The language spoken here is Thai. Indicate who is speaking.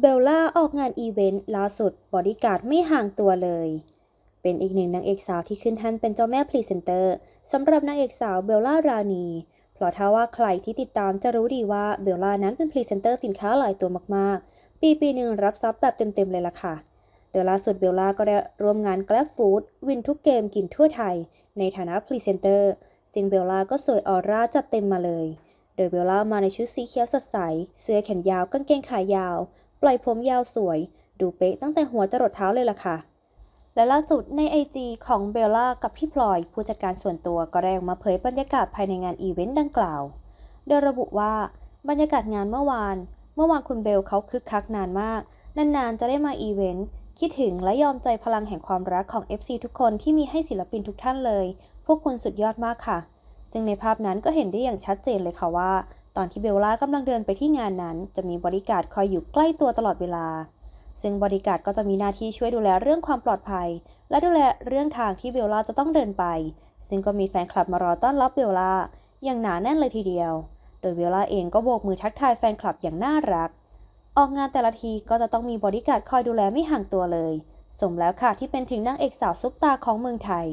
Speaker 1: เบลล่าออกงานอีเวนต์ล่าสุดบอดี้การ์ดไม่ห่างตัวเลย เป็นอีกหนึ่งนางเอกสาวที่ขึ้นแท่นเป็นเจ้าแม่พรีเซนเตอร์สำหรับนางเอกสาวเบลล่ารานี เพราะถ้าว่าใครที่ติดตามจะรู้ดีว่าเบลล่านั้นเป็นพรีเซนเตอร์สินค้าหลายตัวมากๆ ปีปีหนึ่งรับทรัพย์แบบเต็ม ๆ เลยล่ะค่ะเดี๋ยล่าสุดเบลล่าก็ได้ร่วมงาน Grab Food วินทุกเกมกินทั่วไทย ในฐานะพรีเซนเตอร์ซึ่งเบลล่าก็สวยออร่าจัดเต็มมาเลย โดยเบลล่ามาในชุดสีเขียวสดใส เสื้อแขนยาวกางเกงขายาว ปล่อยผมยาวสวย ดูเป๊ะตั้งแต่หัวจรดเท้าเลยล่ะค่ะ และล่าสุดใน IG ของเบลล่ากับพี่พลอย ผู้จัดการส่วนตัวก็ได้ออกมาเผยบรรยากาศภายในงานอีเวนต์ดังกล่าว โดยระบุว่าบรรยากาศงานเมื่อวาน เมื่อวานคุณเบลเขาคึกคักนานมาก นานๆ จะได้มาอีเวนต์คิดถึงและยอมใจพลังแห่งความรักของ FC ทุกคนที่มีให้ศิลปินทุกท่านเลย พวกคุณสุดยอดมากค่ะ ซึ่งในภาพนั้นก็เห็นได้อย่างชัดเจนเลยค่ะว่า ตอนที่เบลล่ากำลังเดินไปที่งานนั้น จะมีบริการคอยอยู่ใกล้ตัวตลอดเวลา ซึ่งบริการก็จะมีหน้าที่ช่วยดูแลเรื่องความปลอดภัย และดูแลเรื่องทางที่เบลล่าจะต้องเดินไป ซึ่งก็มีแฟนคลับมารอต้อนรับเบลล่าอย่างหนาแน่นเลยทีเดียว โดยเบลล่าเองก็โบกมือทักทายแฟนคลับอย่างน่ารัก ออกงานแต่ละทีก็จะต้องมีบริการคอยดูแลไม่ห่างตัวเลย สมแล้วค่ะที่เป็นถึงนางเอกสาวซุปตาของเมืองไทย